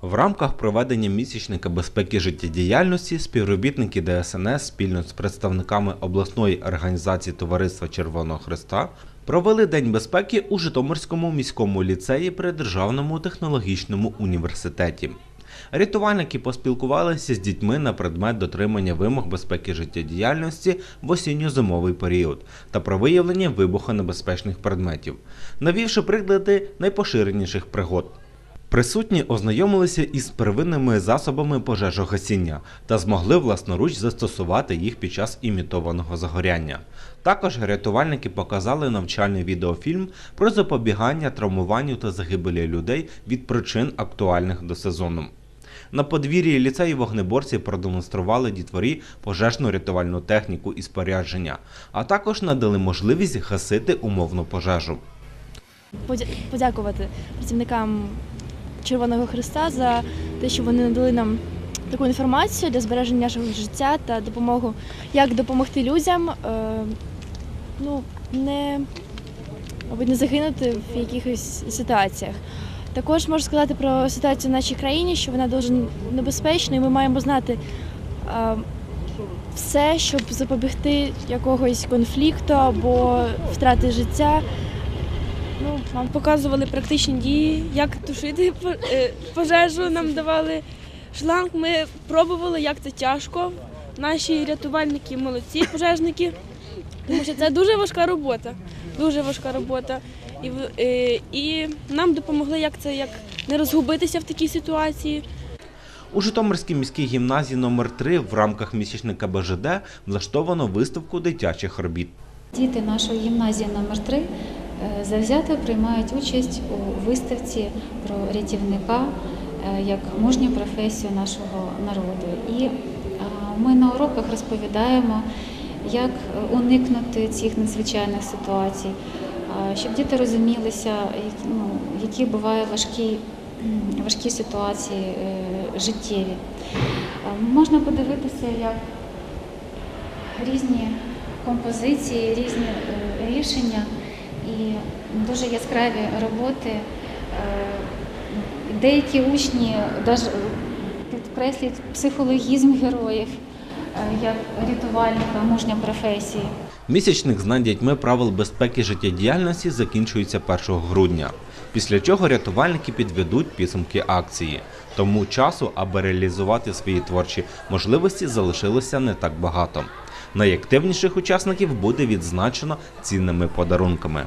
В рамках проведення місячника безпеки життєдіяльності співробітники ДСНС спільно з представниками обласної організації Товариства Червоного Христа провели День безпеки у Житомирському міському ліцеї при Державному технологічному університеті. Рятувальники поспілкувалися з дітьми на предмет дотримання вимог безпеки життєдіяльності в осінньо-зимовий період та про виявлення вибухонебезпечних предметів, навівши приклади найпоширеніших пригод. Присутні ознайомилися із первинними засобами пожежогасіння та змогли власноруч застосувати їх під час імітованого загоряння. Також рятувальники показали навчальний відеофільм про запобігання травмуванню та загибелі людей від причин актуальних до сезону. На подвір'ї ліцею вогнеборці продемонстрували дітворі пожежну рятувальну техніку і спорядження, а також надали можливість гасити умовну пожежу. подякувати працівникам Червоного Христа за те, що вони надали нам таку інформацію для збереження нашого життя та допомогу, як допомогти людям, е, ну, не, мабуть, не загинути в якихось ситуаціях. Також можу сказати про ситуацію в нашій країні, що вона дуже небезпечна, і ми маємо знати е, все, щоб запобігти якогось конфлікту або втрати життя. Ну, нам показували практичні дії, як тушити е, пожежу, нам давали шланг. Ми пробували, як це тяжко. Наші рятувальники молодці, пожежники, тому що це дуже важка робота. Дуже важка робота. І, в- е, і нам допомогли, як це як не розгубитися в такій ситуації. У Житомирській міській гімназії номер 3 в рамках місячника БЖД влаштовано виставку дитячих робіт. Діти нашої гімназії номер 3 е, завзято приймають участь у виставці про рятівника е, як мужню професію нашого народу. І е, ми на уроках розповідаємо, як е, уникнути цих надзвичайних ситуацій, е, щоб діти розумілися, які- ну, бувають важкі, важкі ситуації е, життєві. Е, Можна подивитися, як різні композиції, різні е, рішення і дуже яскраві роботи. Е, Деякі учні підкреслюють психологізм героїв е, як рятувальника, мужня професії. Місячник знань дітьми правил безпеки життєдіяльності закінчується 1 грудня, після чого рятувальники підведуть підсумки акції. Тому часу, аби реалізувати свої творчі можливості, залишилося не так багато. Найактивніших учасників буде відзначено цінними подарунками.